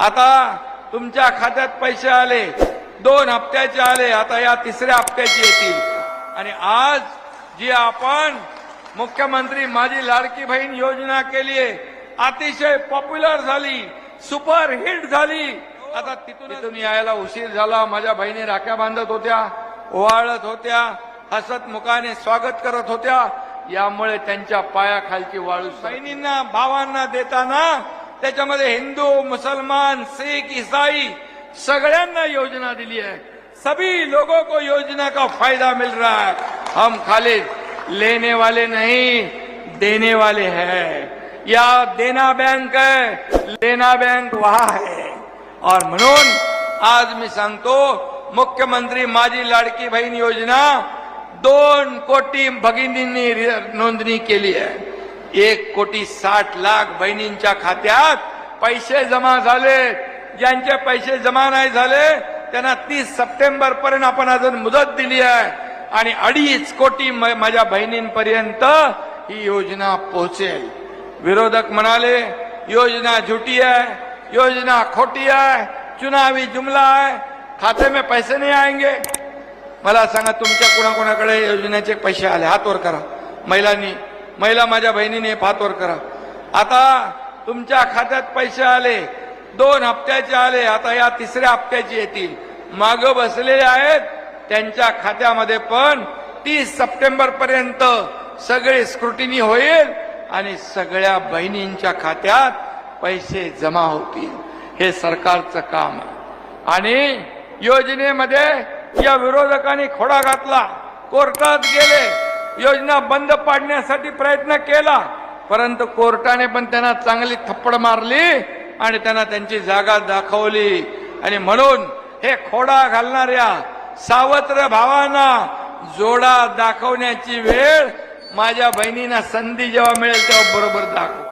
आता तुमच्या खात्यात पैसे आले दोन हप्त्याचे आले आता या तिसऱ्या हप्त्याचे येतील. आणि आज जी आपण मुख्यमंत्री माझी लाडकी बहीण योजना केली आहे अतिशय पॉप्युलर झाली सुपर हिट झाली. आता तिथून तिथून यायला उशीर झाला माझ्या बहिणी राख्या बांधत होत्या ओवाळत होत्या हसत मुखाने स्वागत करत होत्या. यामुळे त्यांच्या पायाखालची वाळू बहिणींना भावांना देताना हिंदू, मुसलमान शीख ईसाई सगळ्यांना योजना दिली है सभी लोगों को योजना का फ़ायदा मिल रहा है. हम खाली लेने वाले नहीं, देने वाले हैं. या देना बैंक है, लेना बैंक वहा है. और म्हणून आज मी सांगतो मुख्यमंत्री माझी लाडकी बहीण योजना, दोन कोटी भगिनींनी रि- नोंदणी केली आहे एक कोटी साठ लाख बहिणींच्या खात्यात पैसे जमा झाले. ज्यांचे पैसे जमा नाही झाले त्यांना तीस सप्टेंबर पर्यंत आपण अजून मुदत दिली आहे. आणि अडीच कोटी म- माझ्या बहिणींपर्यंत ही योजना पोहोचेल. विरोधक म्हणाले योजना झुटी आहे योजना खोटी आहे चुनावी जुमला आहे खाते में पैसे नाही आएंगे. मला सांगा तुमच्या कोणाकोणाकडे योजनेचे पैसे आले? हात वर करा. महिलांनी महिला माझ्या बहिणीने फातवर करा. आता तुमच्या खात्यात पैसे आले दोन हप्त्याचे आले आता या तिसऱ्या हप्त्याचे येतील. माग बसलेले आहेत त्यांच्या खात्यामध्ये पण तीस सप्टेंबर पर्यंत सगळे स्क्रुटिनी होईल आणि सगळ्या बहिणींच्या खात्यात पैसे जमा होतील. हे सरकारचं काम आहे. आणि योजनेमध्ये या विरोधकांनी खोडा घातला. कोर्टात गेले. योजना बंद पाडण्यासाठी प्रयत्न केला. परंतु कोर्टाने पण त्यांना चांगली थप्पड मारली आणि त्यांना त्यांची जागा दाखवली. आणि म्हणून हे खोडा घालणाऱ्या सावत्र भावांना जोडा दाखवण्याची वेळ माझ्या बहिणींना संधी जेव्हा मिळेल तेव्हा बरोबर दाखव.